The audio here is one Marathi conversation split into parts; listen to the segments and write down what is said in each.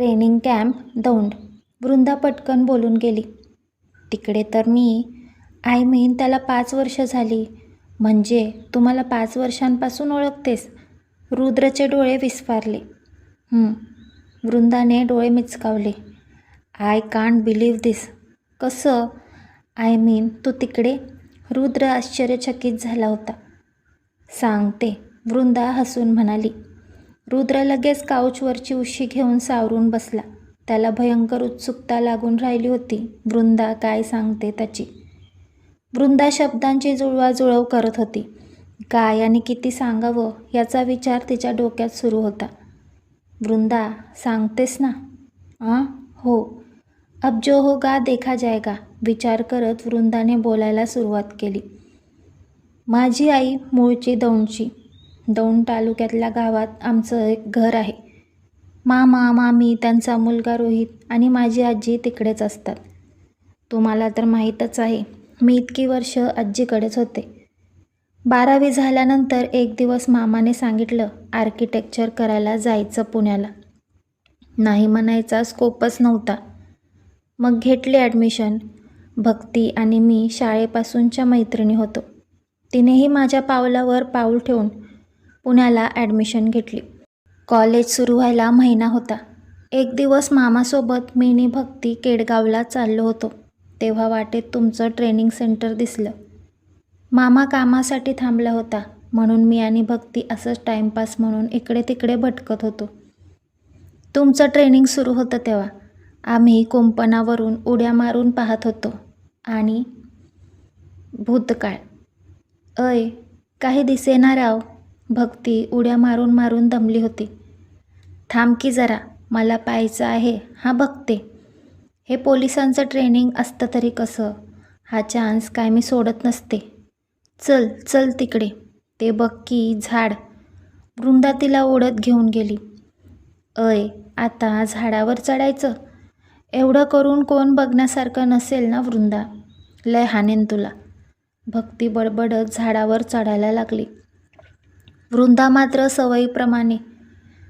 Training camp Daund. वृंदा पटकन बोलून गेली. तिकडे तर मी आय मीन त्याला पाच वर्ष झाली. म्हणजे तुम्हाला पाच वर्षांपासून ओळखतेस. रुद्रचे डोळे विस्फारले. वृंदाने डोळे मिचकावले. I can't believe this. कसं? आय मीन तू तिकडे? रुद्र आश्चर्यचकित झाला होता. सांगते. वृंदा हसून म्हणाली. रुद्र लगेच काउचवरची उशी घेऊन सावरून बसला. त्याला भयंकर उत्सुकता लागून राहिली होती. वृंदा काय सांगते त्याची? वृंदा शब्दांची जुळवाजुळव करत होती. काय आणि किती सांगावं याचा विचार तिच्या डोक्यात सुरू होता. वृंदा सांगतेस ना? आ? हो. अब जो होगा देखा जाएगा विचार करत वृंदाने बोलायला सुरुवात केली. माझी आई मूळची दौंडची. दौंड तालुक्यातल्या गावात आमचं एक घर आहे. मामा मामी त्यांचा मुलगा रोहित आणि माझी आजी तिकडेच असतात. तुम्हाला तर माहीतच आहे मी इतकी वर्ष आजीकडेच होते. बारावी झाल्यानंतर एक दिवस मामाने सांगितलं आर्किटेक्चर करायला जायचं पुण्याला. नाही म्हणायचा स्कोपच नव्हता. मग घेतली ॲडमिशन. भक्ती आणि मी शाळेपासूनच्या मैत्रिणी होतो. तिनेही माझ्या पावलावर पाऊल ठेवून पुण्याला ॲडमिशन घेतली. कॉलेज सुरू व्हायला महिना होता. एक दिवस मामासोबत मीनी भक्ती केडगावला चाललो होतो. तेव्हा वाटेत तुमचं ट्रेनिंग सेंटर दिसलं. मामा कामासाठी थांबला होता म्हणून मी आणि भक्ती असंच टाईमपास म्हणून इकडे तिकडे भटकत होतो. तुमचं ट्रेनिंग सुरू होतं तेव्हा. आम्ही कुंपणावरून उड्या मारून पाहत होतो. आणि भूतकाळ. अय काही दिसेना राव. भक्ती उड्या मारून मारून दमली होती. थांब की जरा मला पाहायचं आहे. हा बघते. हे पोलिसांचं ट्रेनिंग असतं तरी कसं? हा चान्स काय मी सोडत नसते. चल चल तिकडे. ते बघ की झाड. वृंदा तिला ओढत घेऊन गेली. अय आता झाडावर चढायचं? एवढं करून कोण बघण्यासारखं नसेल ना वृंदा? लय हानेन तुला. भक्ती बडबडत झाडावर चढायला लागली. वृंदा मात्र सवयीप्रमाणे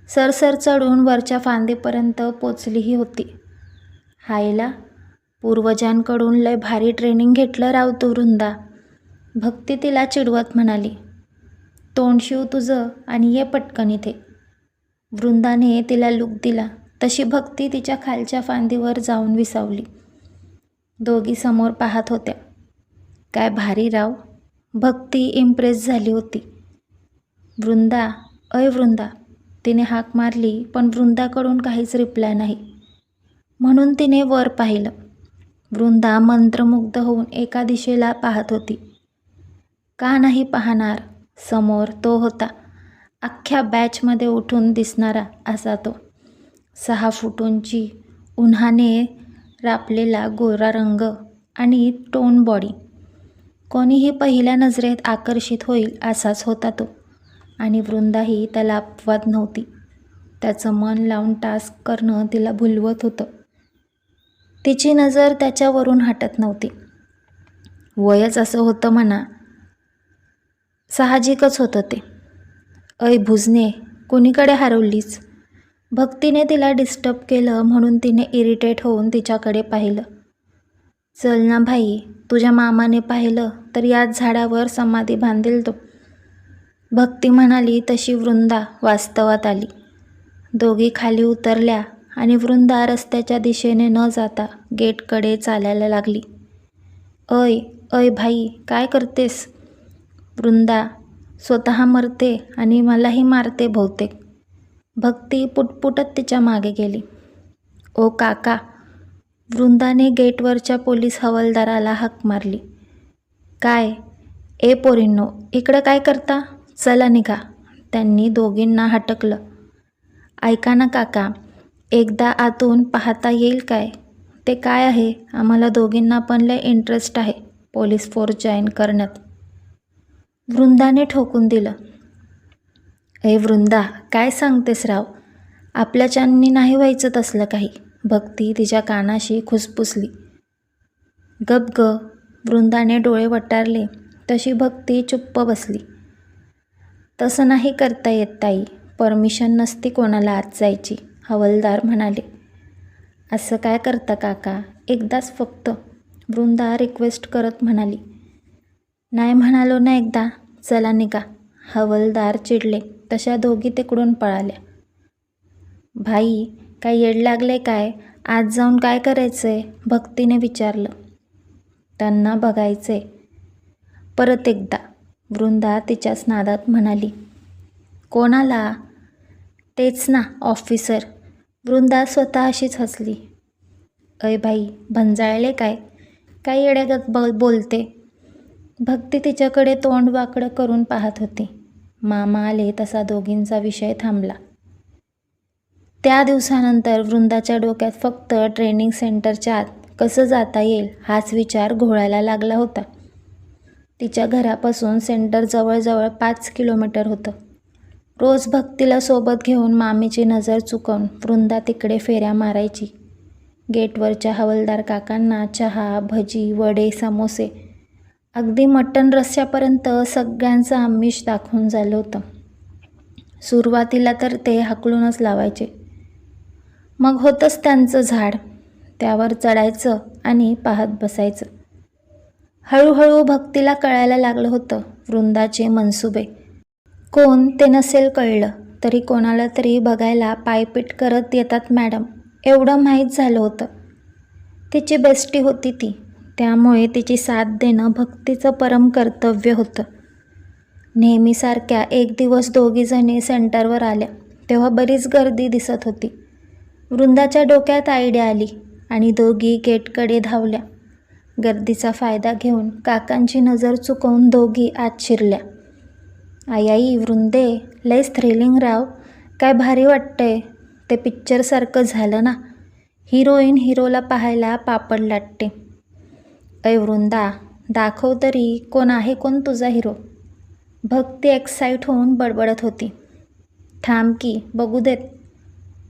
सरसर चढून वरच्या फांदीपर्यंत पोचलीही होती. हायला पूर्वजांकडून लय भारी ट्रेनिंग घेतलं राव तू वृंदा. भक्ती तिला चिडवत म्हणाली तोंड शिव तुझं आणि ये पटकन इथे. वृंदाने तिला लूक दिला तशी भक्ती तिच्या खालच्या फांदीवर जाऊन विसावली. दोघी समोर पाहत होत्या. काय भारी राव भक्ती इम्प्रेस झाली होती. वृंदा अय वृंदा. तिने हाक मारली पण वृंदाकडून काहीच रिप्लाय नाही. म्हणून तिने वर पाहिलं. वृंदा मंत्रमुग्ध होऊन एका दिशेला पाहत होती. का नाही पाहणार? समोर तो होता. अख्ख्या बॅचमध्ये उठून दिसणारा असा तो. सहा फुटूंची उन्हाने रापलेला गोरा रंग आणि टोन बॉडी. कोणीही पहिल्या नजरेत आकर्षित होईल असाच होता तो. आणि वृंदाही त्याला अपवाद नव्हती. त्याचं मन लावून टास्क करणं तिला भुलवत होतं. तिची नजर त्याच्यावरून हटत नव्हती. वयच असं होतं म्हणा. साहजिकच होतं ते. अय भुजने कोणीकडे हरवलीच भक्तीने तिला डिस्टर्ब केलं म्हणून तिने इरिटेट होऊन तिच्याकडे पाहिलं. चल ना भाई तुझ्या मामाने पाहिलं तर याच झाडावर समाधी बांधेल तो. भक्ती म्हणाली तशी वृंदा वास्तवात आली. दोघी खाली उतरल्या आणि वृंदा रस्त्याच्या दिशेने न जाता गेटकडे चालायला लागली. अय अय भाई काय करतेस? वृंदा स्वतः मरते आणि मलाही मारते बहुतेक. भक्ती पुटपुटत तिच्यामागे गेली. ओ काका वृंदाने गेटवरच्या पोलीस हवालदाराला हाक मारली. काय? ए पोरींनो इकडं काय करता? चला निघा. त्यांनी दोघींना हटकलं. ऐका ना काका एकदा आतून पाहता येईल काय? ते काय आहे? आम्हाला दोघींना पण लय इंटरेस्ट आहे पोलीस फोर्स जॉईन करण्यात. वृंदाने ठोकून दिलं. ए वृंदा काय सांगतेस राव? आपल्याच्यांनी नाही व्हायचं तसलं काही. भक्ती तिच्या कानाशी खुसपुसली. गप ग वृंदाने डोळे वटारले. तशी भक्ती चुप्प बसली. तसं नाही करता येत ताई. परमिशन नसती कोणाला आत जायची हवलदार म्हणाले. असं काय करता काका? एकदाच फक्त. वृंदा रिक्वेस्ट करत म्हणाली. नाही म्हणालो ना एकदा. चला निघा. हवलदार चिडले. तशा दोघी तिकडून पळाल्या. भाई काय येड लागले काय? आज जाऊन काय करायचंय? भक्तीने विचारलं. त्यांना बघायचे परत एकदा. वृंदा तिच्याच नादात म्हणाली कोणाला? तेच ना ऑफिसर वृंदा स्वतःशीच हसली. अय बाई भंजाळले काय? काय येड्यागत ब बोलते? भक्ती तिच्याकडे तोंड वाकडं करून पाहत होती. मामा आले तसा दोघींचा विषय थांबला. त्या दिवसानंतर वृंदाच्या डोक्यात फक्त ट्रेनिंग सेंटरच्या आत कसं जाता येईल हाच विचार घोळायला लागला होता. तिच्या घरापासून सेंटर जवळजवळ पाच किलोमीटर होतं. रोज भक्तीला सोबत घेऊन मामीची नजर चुकवून वृंदा तिकडे फेऱ्या मारायची. गेटवरच्या हवलदार काकांना चहा भजी वडे समोसे अगदी मटण रस्स्यापर्यंत सगळ्यांचं आमिष दाखवून झालं होतं. सुरुवातीला तर ते हाकलूनच लावायचे. मग होतंच त्यांचं झाड. त्यावर चढायचं आणि पाहत बसायचं. हळूहळू भक्तीला कळायला लागलं होतं वृंदाचे मनसुबे. कोण ते नसेल कळलं तरी कोणाला तरी बघायला पायपीट करत येतात मॅडम. एवढं माहीत झालं होतं. तिची बेस्टी होती ती. त्यामुळे तिची साथ देणं भक्तीचं परम कर्तव्य होतं. नेहमीसारख्या एक दिवस दोघीजणी सेंटरवर आल्या. तेव्हा बरीच गर्दी दिसत होती. वृंदाच्या डोक्यात आयडिया आली आणि दोघी गेटकडे धावल्या. गर्दीचा फायदा घेऊन काकांची नजर चुकवून दोघी आत शिरल्या. आई आई वृंदे लयच थ्रिलिंग राव काय भारी वाटतंय. ते पिक्चरसारखं झालं ना. हिरोईन हिरोला पाहायला पापड लाटते. अय वृंदा दाखव तरी कोण आहे कोण तुझा हिरो. भक्ती एक्साईट होऊन बडबडत होती. थांब की बघू देत.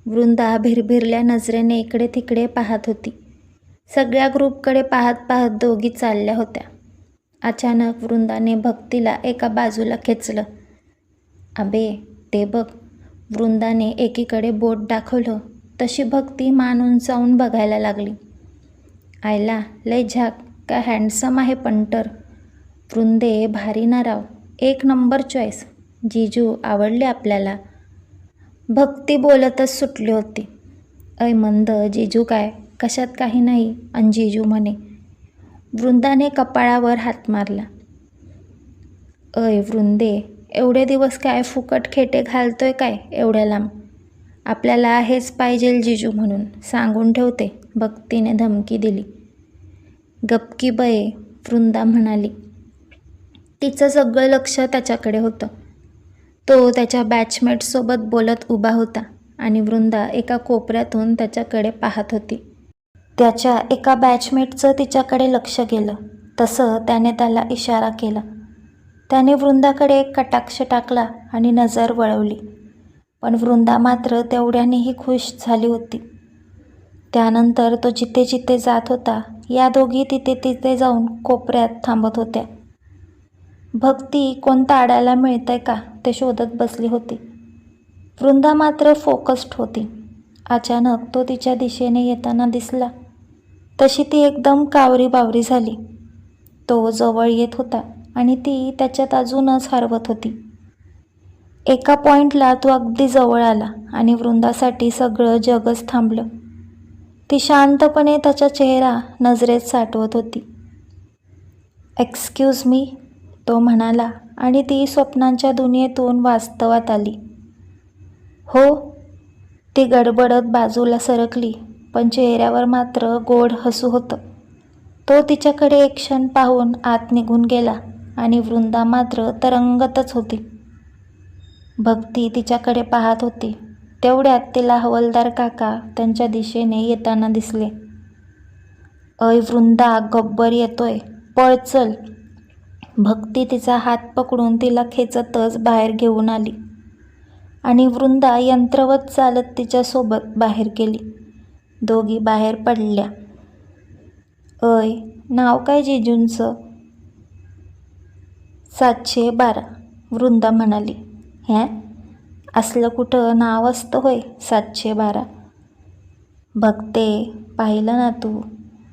वृंदा भिरभिरल्या नजरेने इकडे तिकडे पाहत होती. सगळ्या ग्रुपकडे पाहत पाहत दोघी चालल्या होत्या. अचानक वृंदाने भक्तीला एका बाजूला खेचलं. अबे ते बघ वृंदाने एकीकडे बोट दाखवलं तशी भक्ती मान उंचावून बघायला लागली. आयला लय झाक का हँडसम आहे पंटर वृंदे भारी ना राव एक नंबर चॉईस जीजू आवडले आपल्याला. भक्ती बोलतच सुटली होती. ऐ मंद जीजू काय? कशात काही नाही अन म्हणे. वृंदाने कपाळावर हात मारला. अय वृंदे एवढे दिवस काय फुकट खेटे घालतोय काय एवढ्या लांब? आपल्याला हेच पाहिजेल जिजू म्हणून सांगून ठेवते भक्तीने धमकी दिली. गपकी बये वृंदा म्हणाली. तिचं सगळं लक्ष त्याच्याकडे होतं. तो त्याच्या बॅचमेटसोबत बोलत उभा होता आणि वृंदा एका कोपऱ्यातून त्याच्याकडे पाहत होती. त्याच्या एका बॅचमेटचं तिच्याकडे लक्ष गेलं. तसं त्याने त्याला इशारा केला. त्याने वृंदाकडे एक कटाक्ष टाकला आणि नजर वळवली. पण वृंदा मात्र तेवढ्यानेही खुश झाली होती. त्यानंतर तो जिथे जिथे जात होता या दोघी तिथे तिथे जाऊन कोपऱ्यात थांबत होत्या. भक्ती कोणता आडायला मिळतंय का ते शोधत बसली होती. वृंदा मात्र फोकस्ड होती. अचानक तो तिच्या दिशेने येताना दिसला. तशी ती एकदम कावरी बावरी झाली. तो जवळ येत होता आणि ती त्याच्यात अजूनच हरवत होती. एका पॉईंटला तो अगदी जवळ आला आणि वृंदासाठी सगळं जगच थांबलं. ती शांतपणे त्याचा चेहरा नजरेत साठवत होती. एक्सक्यूज मी तो म्हणाला आणि ती स्वप्नांच्या दुनियेतून वास्तवात आली. हो. ती गडबडत बाजूला सरकली. पण चेहऱ्यावर मात्र गोड हसू होतं. तो तिच्याकडे एक क्षण पाहून आत निघून गेला आणि वृंदा मात्र तरंगतच होती. भक्ती तिच्याकडे पाहत होती. तेवढ्यात तिला हवलदार काका त्यांच्या दिशेने येताना दिसले. अय वृंदा गब्बर येतोय. पळ चल. भक्ती तिचा हात पकडून तिला खेचतच बाहेर घेऊन आली आणि वृंदा यंत्रवत चालत तिच्यासोबत बाहेर गेली. दोघी बाहेर पडल्या. अय नाव काय जेजूंचं? सातशे बारा वृंदा म्हणाली. हॅ असलं कुठं नाव असतं होय सातशे बारा? बघते पाहिलं ना तू.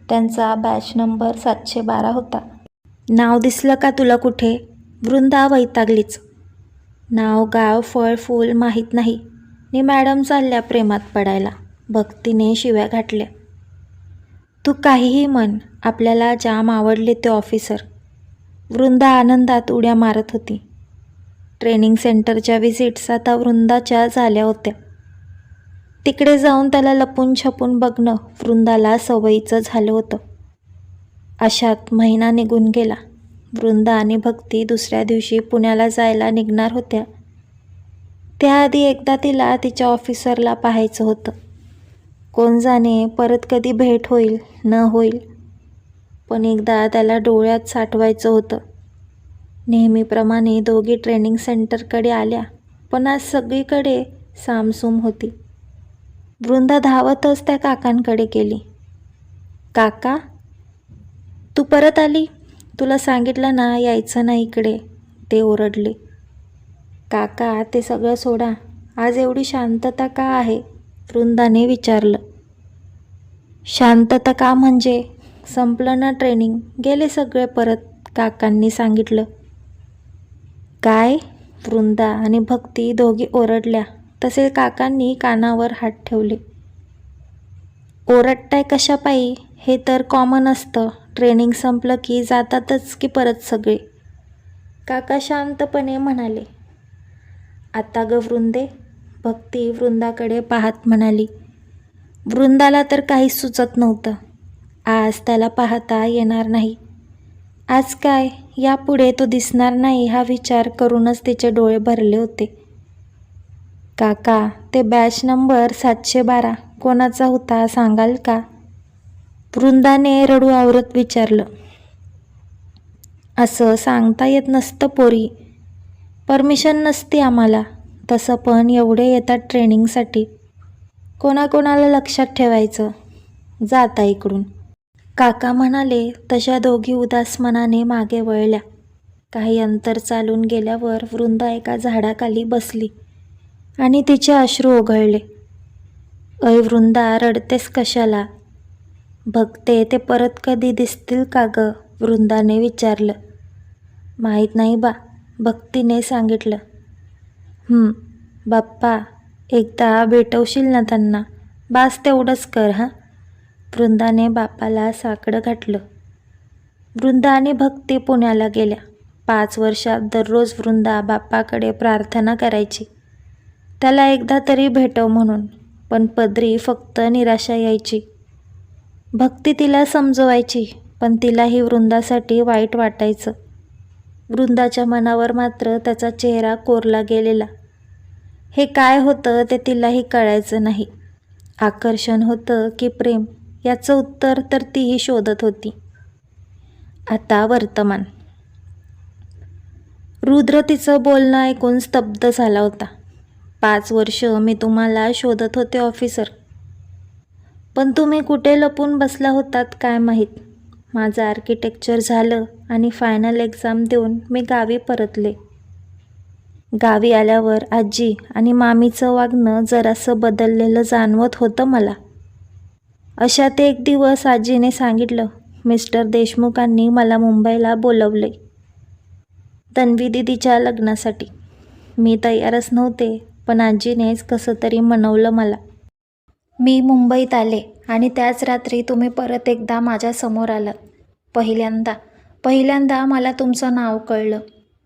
त्यांचा बॅच नंबर सातशे बारा होता. नाव दिसलं का तुला कुठे? वृंदा वैतागलीच. नाव गाव फळ फूल माहीत नाही. नी मॅडम चालल्या प्रेमात पडायला. भक्तीने शिव्या घातल्या. तू काहीही म्हण आपल्याला जाम आवडले ते ऑफिसर. वृंदा आनंदात उड्या मारत होती. ट्रेनिंग सेंटरच्या व्हिजिट्स आता वृंदाच्या झाल्या होत्या. तिकडे जाऊन त्याला लपून छपून बघणं वृंदाला सवयीचं झालं होतं. अशात महिना निघून गेला. वृंदा आणि भक्ती दुसऱ्या दिवशी पुण्याला जायला निघणार होत्या. त्याआधी एकदा तिला तिच्या ऑफिसरला पाहायचं होतं. कोण जाणे परत कधी भेट होईल न होईल. पण एकदा त्याला डोळ्यात साठवायचं होतं. नेहमीप्रमाणे दोघी ट्रेनिंग सेंटरकडे आल्या पण आज सगळीकडे सामसूम होती. वृंदा धावतच त्या काकांकडे गेली. काका तू परत आली? तुला सांगितलं ना यायचं नाही इकडे. ते ओरडले. काका ते सगळं सोडा. आज एवढी शांतता का आहे? वृंदाने विचारलं. शांतता का म्हणजे संपलं ना ट्रेनिंग गेले सगळे परत काकांनी सांगितलं. काय? वृंदा आणि भक्ती दोघी ओरडल्या. तसे काकांनी कानावर हात ठेवले. ओरडताय कशापायी हे तर कॉमन असतं. ट्रेनिंग संपलं की जातातच की परत सगळे. काका शांतपणे म्हणाले. आता ग वृंदे भक्ती वृंदाकडे पाहत म्हणाली. वृंदाला तर काहीच सुचत नव्हतं. आज त्याला पाहता येणार नाही. आज काय? यापुढे तो दिसणार नाही हा विचार करूनच तिचे डोळे भरले होते. काका ते बॅच नंबर सातशे बारा. कोणाचा होता सांगाल का? वृंदाने रडू आवरत विचारलं. असं सांगता येत नसतं पोरी. परमिशन नसते आम्हाला. तसं पण एवढे येतात ट्रेनिंगसाठी कोणाकोणाला लक्षात ठेवायचं? जाता इकडून. काका म्हणाले तशा दोघी उदास मनाने मागे वळल्या. काही अंतर चालून गेल्यावर वृंदा एका झाडाखाली बसली आणि तिचे अश्रू ओघळले. अय वृंदा रडतेस कशाला? बघते ते परत कधी दिसतील का ग? वृंदाने विचारलं. माहीत नाही बा भक्तीने सांगितलं. बाप्पा एकदा भेटवशील ना त्यांना. बास तेवढंच कर हां? वृंदाने बापाला साकडं घातलं. वृंदा आणि भक्ती पुण्याला गेल्या. पाच वर्षात दररोज वृंदा बापाकडे प्रार्थना करायची. त्याला एकदा तरी भेटव म्हणून पण पदरी फक्त निराशा यायची. भक्ती तिला समजवायची पण तिलाही वृंदासाठी वाईट वाटायचं. वृंदाच्या मनावर मात्र त्याचा चेहरा कोरला गेलेला. हे काय होतं ते तिलाही कळायचं नाही. आकर्षण होतं की प्रेम याचं उत्तर तर तीही शोधत होती. आता वर्तमान. रुद्र तिचं बोलणं ऐकून स्तब्ध झाला होता. पाच वर्ष मी तुम्हाला शोधत होते ऑफिसर पण तुम्ही कुठे लपून बसला होतात काय माहीत? माझं आर्किटेक्चर झालं आणि फायनल एक्झाम देऊन मी गावी परतले. गावी आल्यावर आजी आणि मामीचं वागणं जरासं बदललेलं जाणवत होतं मला. अशात एक दिवस आजीने सांगितलं मिस्टर देशमुखांनी मला मुंबईला बोलवले तन्वी दिदीच्या लग्नासाठी. मी तयारच नव्हते पण आजीनेच कसं तरी मनवलं मला. मी मुंबईत आले आणि त्याच रात्री तुम्ही परत एकदा माझ्यासमोर आलात. पहिल्यांदा. पहिल्यांदा मला तुमचं नाव कळलं.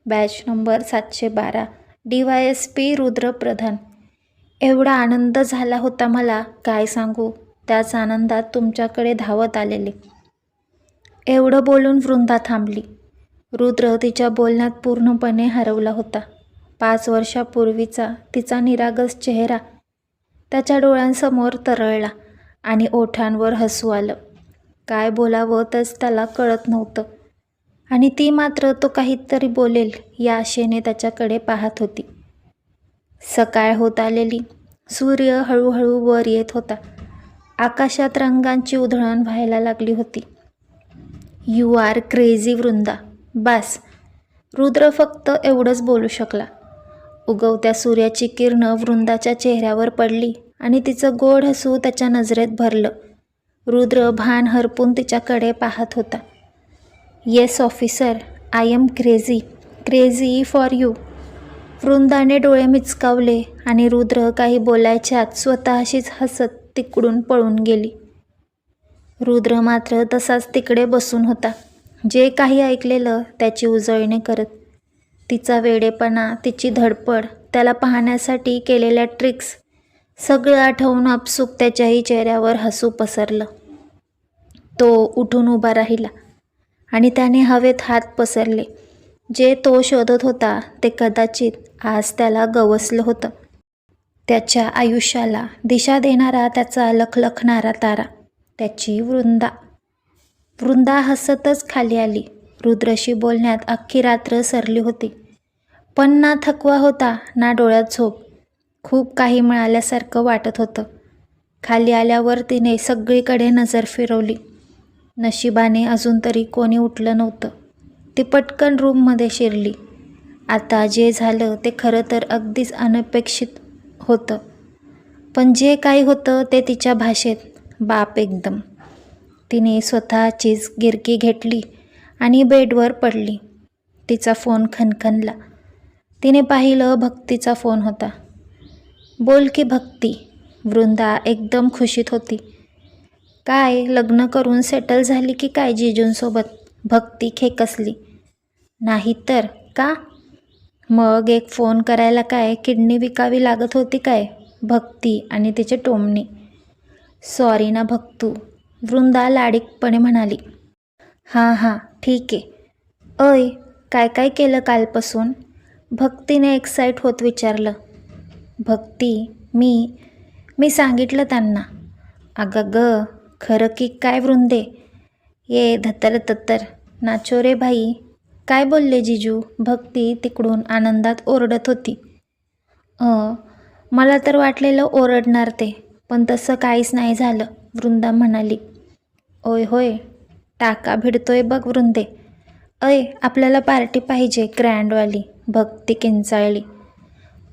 बॅच नंबर सातशे बारा. D Y S P Rudrapradhan. एवढा आनंद झाला होता मला काय सांगू? त्याच आनंदात तुमच्याकडे धावत आलेले. एवढं बोलून वृंदा थांबली. रुद्र तिच्या बोलण्यात पूर्णपणे हरवला होता. पाच वर्षापूर्वीचा तिचा निरागस चेहरा त्याच्या डोळ्यांसमोर तरळला आणि ओठांवर हसू आलं. काय बोलावं तच त्याला कळत नव्हतं. आणि ती मात्र तो काहीतरी बोलेल या आशेने त्याच्याकडे पाहत होती. सकाळ होत आलेली. सूर्य हळूहळू वर येत होता. आकाशात रंगांची उधळण व्हायला लागली होती. You are crazy Vrinda. बास. रुद्र फक्त एवढंच बोलू शकला. उगवत्या सूर्याची किरणं वृंदाच्या चेहऱ्यावर पडली आणि तिचं गोड हसू त्याच्या नजरेत भरलं. रुद्र भान हरपून तिच्याकडे पाहत होता. Yes officer I am crazy crazy for you वृंदाने डोळे मिचकावले आणि रुद्र काही बोलायच्यात स्वतःशीच हसत तिकडून पळून गेली. रुद्र मात्र तसाच तिकडे बसून होता. जे काही ऐकलेलं त्याची उजळणी करत. तिचा वेडेपणा तिची धडपड त्याला पाहण्यासाठी केलेल्या ट्रिक्स सगळं आठवून आपसूक त्याच्याही चेहऱ्यावर हसू पसरलं. तो उठून उभा राहिला. आणि त्याने हवेत हात पसरले. जे तो शोधत होता ते कदाचित आज त्याला गवसलं होतं. त्याच्या आयुष्याला दिशा देणारा त्याचा लखलखणारा तारा त्याची वृंदा. वृंदा हसतच खाली आली. रुद्रशी बोलण्यात अख्खी रात्र सरली होती. पण ना थकवा होता ना डोळ्यात झोप. खूप काही मिळाल्यासारखं वाटत होतं. खाली आल्यावर तिने सगळीकडे नजर फिरवली. नशिबाने अजून तरी कोणी उठलं नव्हतं. ती पटकन रूममध्ये शिरली. आता जे झालं ते खरं तर अगदीच अनपेक्षित होतं. पण जे काही होतं ते तिच्या भाषेत बाप एकदम. तिने स्वतःचीच गिरकी घेतली आणि बेडवर पडली. तिचा फोन खनखनला. तिने पाहिलं भक्तीचा फोन होता. बोल की भक्ती वृंदा एकदम खुशीत होती. काय? लग्न करून सेटल झाली की काय जिजूंसोबत? भक्ती खेकसली. नाही तर का? मग एक फोन करायला काय? किडनी विकावी लागत होती काय? भक्ती आणि तिचे टोमणे. सॉरी ना भक्तू. वृंदा लाडीकपणे म्हणाली. हां हां ठीक आहे. अय काय काय केलं कालपासून? भक्तीने एक्साईट होत विचारलं. भक्ती मी मी सांगितलं त्यांना. अगं ग खरं की काय वृंदे? ये धत्तर तत्तर नाचो रे भाई. काय बोलले जिजू? भक्ती तिकडून आनंदात ओरडत होती. अ मला तर वाटलेलं ओरडणार ते पण तसं काहीच नाही झालं वृंदा म्हणाली. ओय होय टाका भिडतोय बघ वृंदे. अय आपल्याला पार्टी पाहिजे ग्रँडवाली. भक्ती किंचाळली.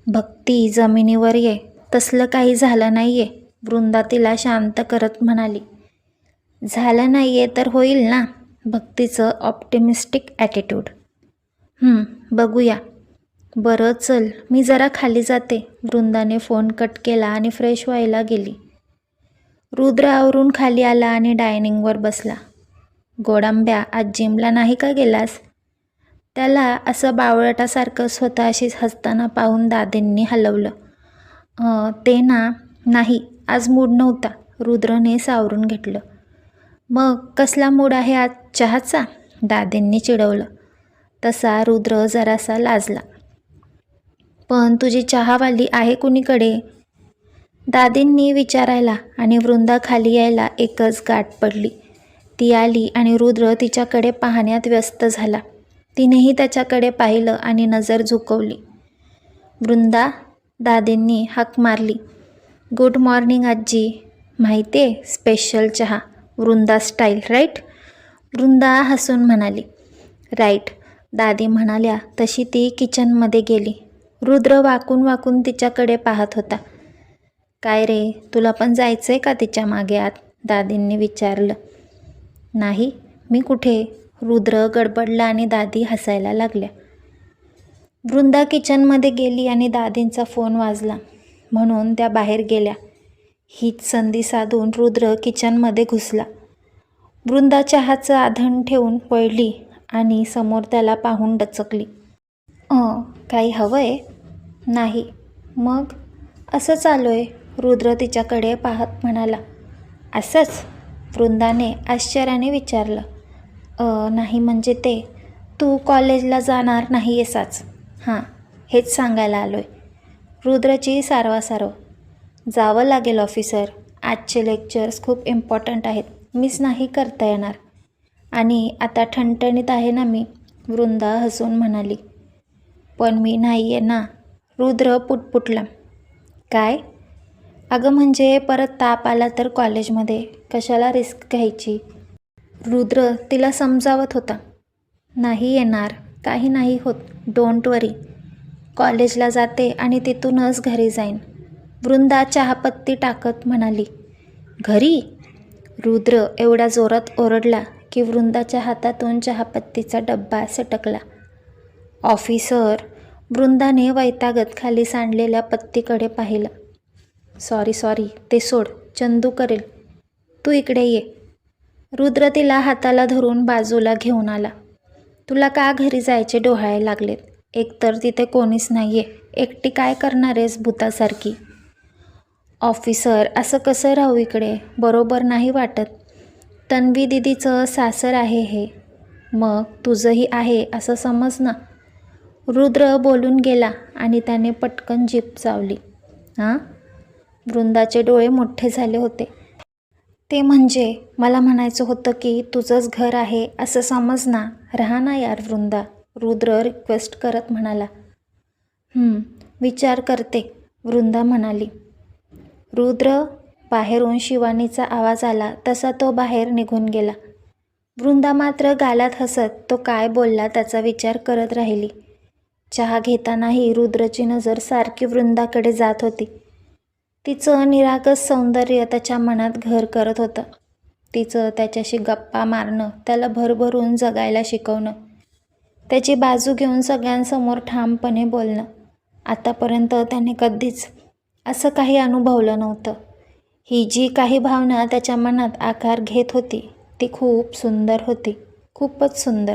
भक्ती जमिनीवर ये. तसलं काही झालं नाही आहे वृंदा तिला शांत करत म्हणाली. झालं नाही आहे तर होईल ना? भक्तीचं ऑप्टिमिस्टिक ॲटिट्यूड बघूया. बरं चल. मी जरा खाली जाते. वृंदाने फोन कट केला आणि फ्रेश व्हायला गेली. रुद्र आवरून खाली आला आणि डायनिंगवर बसला. गोडांब्या आज जिमला नाही का गेलास? त्याला असं बावळटासारखं स्वतःशीच हसताना पाहून दादींनी हलवलं. ते ना नाही. आज मूड नव्हता. रुद्रने सावरून घेतलं. मग कसला मूड आहे आज? चहाचा? दादींनी चिडवलं. तसा रुद्र जरासा लाजला. पण तुझी चहावाली आहे कुणीकडे? दादींनी विचारायला आणि वृंदा खाली यायला एकच गाठ पडली. ती आली आणि रुद्र तिच्याकडे पाहण्यात व्यस्त झाला. तिनेही त्याच्याकडे पाहिलं आणि नजर झुकवली. वृंदा दादींनी हाक मारली. गुड मॉर्निंग आजी माहिती आहे स्पेशल चहा. वृंदा स्टाईल राईट वृंदा हसून म्हणाली राईट दादी म्हणाल्या तशी ती किचनमध्ये गेली. रुद्र वाकून वाकून तिच्याकडे पाहत होता. काय रे तुला पण जायचं आहे का तिच्यामागे आत? दादींनी विचारलं. नाही मी कुठे? रुद्र गडबडला आणि दादी हसायला लागल्या. वृंदा किचनमध्ये गेली आणि दादींचा फोन वाजला. म्हणून त्या बाहेर गेल्या. हीच संधी साधून रुद्र किचनमध्ये घुसला. वृंदा चहाचं आधण ठेवून पळली आणि समोर त्याला पाहून डचकली. अ काही हवं आहे नाही. मग? असं चालू आहे रुद्र तिच्याकडे पाहत म्हणाला. असंच? वृंदाने आश्चर्याने विचारलं. अ नाही म्हणजे ते तू कॉलेजला जाणार नाही येसाच हां हेच सांगायला आलो आहे रुद्रची सारवासारव. जावं लागेल ऑफिसर आजचे लेक्चर्स खूप इम्पॉर्टंट आहेत. मिस नाही करता येणार. आणि आता ठणठणीत आहे ना मी वृंदा हसून म्हणाली. पण मी नाही आहे ना रुद्र पुटपुटला. काय? अगं म्हणजे परत ताप आला तर कॉलेजमध्ये कशाला रिस्क घ्यायची? रुद्र तिला समजावत होता. नाही येणार काही नाही होत डोंट वरी कॉलेजला जाते आणि तिथूनच घरी जाईन. वृंदा चहापत्ती टाकत म्हणाली घरी? रुद्र एवढ्या जोरात ओरडला की वृंदाच्या हातातून चहापत्तीचा डब्बा सटकला. ऑफिसर वृंदाने वैतागत खाली सांडलेल्या पत्तीकडे पाहिलं. सॉरी सॉरी ते सोड चंदू करेल. तू इकडे ये. रुद्र तिला हाताला धरून बाजूला घेऊन आला. तुला का घरी जायचे डोहाळे लागलेत? एकतर तिथे कोणीच नाही आहे एकटी काय करणार आहेस भूतासारखी? ऑफिसर असं कसं राहू इकडे? बरोबर नाही वाटत. तन्वी दिदीचं सासर आहे हे. मग तुझंही आहे असं समज ना रुद्र बोलून गेला आणि त्याने पटकन जीप चावली. हां? वृंदाचे डोळे मोठे झाले होते. ते म्हणजे मला म्हणायचं होतं की तुझंच घर आहे असं समज ना राहा ना यार वृंदा रुद्र रिक्वेस्ट करत म्हणाला. विचार करते वृंदा म्हणाली. रुद्र बाहेरून शिवानीचा आवाज आला. तसा तो बाहेर निघून गेला. वृंदा मात्र गालात हसत तो काय बोलला त्याचा विचार करत राहिली. चहा घेतानाही रुद्रची नजर सारखी वृंदाकडे जात होती. तिचं निरागस सौंदर्य त्याच्या मनात घर करत होतं. तिचं त्याच्याशी गप्पा मारणं त्याला भरभरून जगायला शिकवणं त्याची बाजू घेऊन सगळ्यांसमोर ठामपणे बोलणं. आतापर्यंत त्याने कधीच असं काही अनुभवलं नव्हतं. ही जी काही भावना त्याच्या मनात आकार घेत होती ती खूप सुंदर होती. खूपच सुंदर.